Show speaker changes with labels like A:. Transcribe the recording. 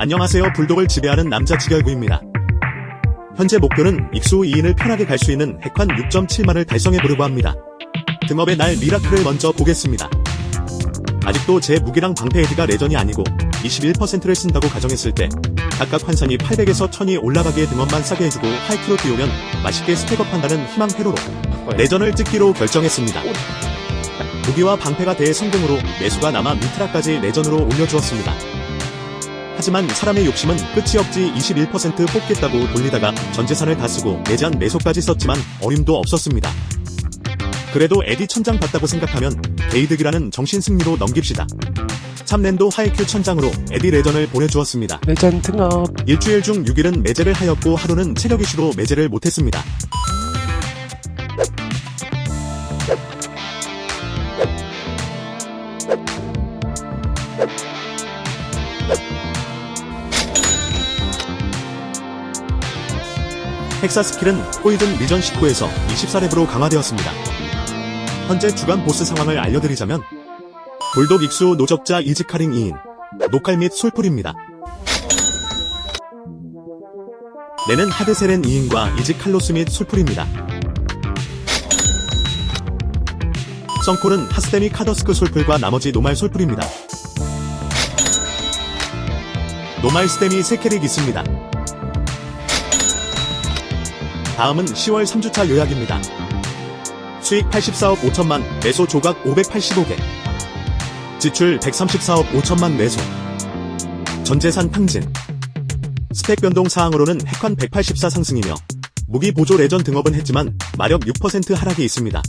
A: 안녕하세요 불독을 지배하는 남자 지결구입니다. 현재 목표는 익수 2인을 편하게 갈 수 있는 핵환 6.7만을 달성해 보려고 합니다. 등업의 날 미라클을 먼저 보겠습니다. 아직도 제 무기랑 방패 헤드가 레전이 아니고 21%를 쓴다고 가정했을 때 각각 환산이 800에서 1000이 올라가기에 등업만 싸게 해주고 하이크로 띄우면 맛있게 스택업한다는 희망 회로로 레전을 찍기로 결정했습니다. 무기와 방패가 대성공으로 매수가 남아 미트라까지 레전으로 올려주었습니다. 하지만 사람의 욕심은 끝이 없지 21% 뽑겠다고 돌리다가 전 재산을 다 쓰고 내장 매소까지 썼지만 어림도 없었습니다. 그래도 에디 천장 봤다고 생각하면 게이득이라는 정신 승리로 넘깁시다. 참랜도 하이큐 천장으로 에디 레전을 보내주었습니다.
B: 레전 등업
A: 일주일 중 6일은 매제를 하였고 하루는 체력 이슈로 매제를 못했습니다. 헥사 스 킬은 포이든 리전 19에서 24렙으로 강화되었습니다. 현재 주간 보스 상황을 알려드리자면 불독 익수 노적자 이지카링 2인 노칼 및 솔풀입니다. 내는 하드세렌 2인과 이지 칼로스 및 솔풀입니다. 썬콜은 하스데미 카더스크 솔풀과 나머지 노말 솔풀입니다. 노말 스데미 3캐릭 있습니다. 다음은 10월 3주차 요약입니다. 수익 84억 5천만, 매소 조각 585개. 지출 134억 5천만 매소. 전재산 탕진. 스펙 변동 사항으로는 핵환 184 상승이며 무기 보조 레전 등업은 했지만 마력 6% 하락이 있습니다.